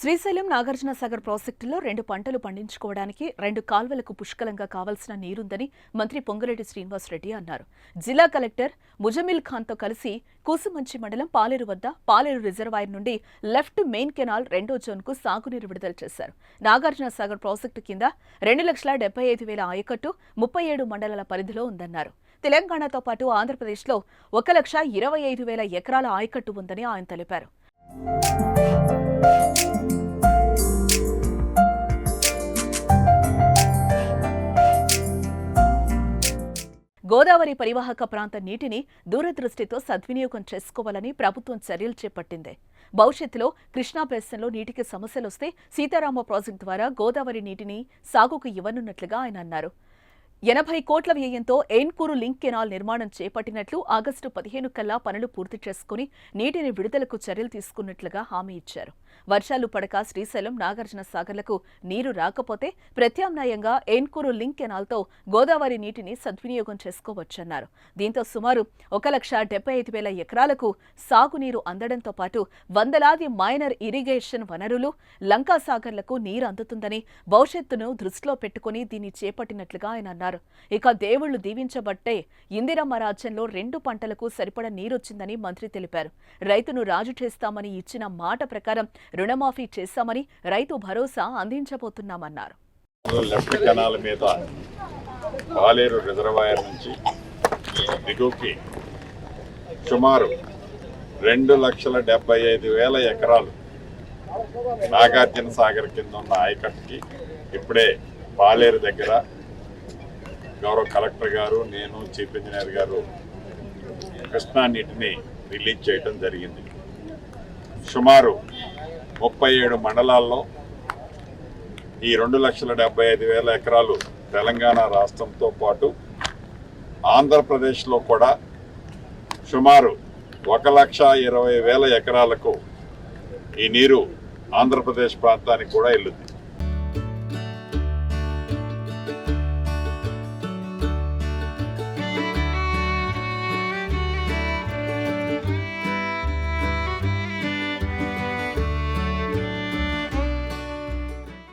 శ్రీశైలం నాగార్జున సాగర్ ప్రాజెక్టులో రెండు పంటలు పండించుకోవడానికి రెండు కాల్వలకు పుష్కలంగా కావలసిన నీరుందని మంత్రి పొంగురెడ్డి శ్రీనివాసరెడ్డి అన్నారు. జిల్లా కలెక్టర్ ముజమిల్ ఖాన్తో కలిసి కూసుమంచి మండలం పాలేరు వద్ద పాలేరు రిజర్వాయర్ నుండి లెఫ్ట్ మెయిన్ కెనాల్ రెండో జోన్కు సాగునీరు విడుదల చేశారు. నాగార్జున సాగర్ ప్రాజెక్టు కింద రెండు లక్షల డెబ్బై ఐదు వేల ఆయకట్టు ముప్పై ఏడు మండలాల పరిధిలో ఉందన్నారు. తెలంగాణతో పాటు ఆంధ్రప్రదేశ్లో ఒక లక్ష ఇరవై ఐదు వేల ఎకరాల ఆయకట్టు ఉందని ఆయన తెలిపారు. గోదావరి పరివాహక ప్రాంత నీటిని దూరదృష్టితో సద్వినియోగం చేసుకోవాలని ప్రభుత్వం చర్యలు చేపట్టింది. భవిష్యత్తులో కృష్ణా బేసిన్లో నీటికి సమస్యలొస్తే సీతారామ ప్రాజెక్టు ద్వారా గోదావరి నీటిని సాగుకు ఇవ్వనున్నట్లుగా ఆయన అన్నారు. ఎనభై కోట్ల వ్యయంతో ఏన్కూరు లింక్ కెనాల్ నిర్మాణం చేపట్టినట్లు ఆగస్టు పదిహేను కల్లా పనులు పూర్తి చేసుకుని నీటిని విడుదలకు చర్యలు తీసుకున్నట్లుగా హామీ ఇచ్చారు. వర్షాలు పడక శ్రీశైలం నాగార్జున సాగర్లకు నీరు రాకపోతే ప్రత్యామ్నాయంగా ఏన్కూరు లింక్ కెనాల్తో గోదావరి నీటిని సద్వినియోగం చేసుకోవచ్చన్నారు. దీంతో సుమారు ఒక లక్ష డెబ్బై ఐదు వేల ఎకరాలకు సాగునీరు అందడంతో పాటు వందలాది మైనర్ ఇరిగేషన్ వనరులు లంకా సాగర్లకు నీరు అందుతుందని భవిష్యత్తును దృష్టిలో పెట్టుకుని దీన్ని చేపట్టినట్లుగా ఆయన అన్నారు ఇక దేవుళ్ళు దీవించబట్టే ఇందిరమ్మ రాజ్యంలో రెండు పంటలకు సరిపడ నీరొచ్చిందని మంత్రి తెలిపారు. రైతును రాజు చేస్తామని ఇచ్చిన మాట ప్రకారం రుణమాఫీ చేస్తామని రైతు భరోసా అందించబోతున్నామన్నారు. లెఫ్ట్ కెనాల్ మీద పాలేరు రిజర్వాయర్ నుంచి దిగువకి సుమారు రెండు లక్షల డెబ్బై ఐదు వేల ఎకరాలు నాగార్జున సాగర్ కింద ఉన్న ఆయకట్టుకి ఇప్పుడే పాలేరు దగ్గర గౌరవ కలెక్టర్ గారు నేను చీఫ్ ఇంజనీర్ గారు కృష్ణా నీటిని రిలీజ్ చేయడం జరిగింది. సుమారు ముప్పై ఏడు మండలాల్లో ఈ రెండు లక్షల డెబ్బై ఐదు వేల ఎకరాలు తెలంగాణ రాష్ట్రంతో పాటు ఆంధ్రప్రదేశ్లో కూడా సుమారు ఒక లక్ష ఇరవై వేల ఎకరాలకు ఈ నీరు ఆంధ్రప్రదేశ్ ప్రాంతానికి కూడా వెళ్ళుద్ది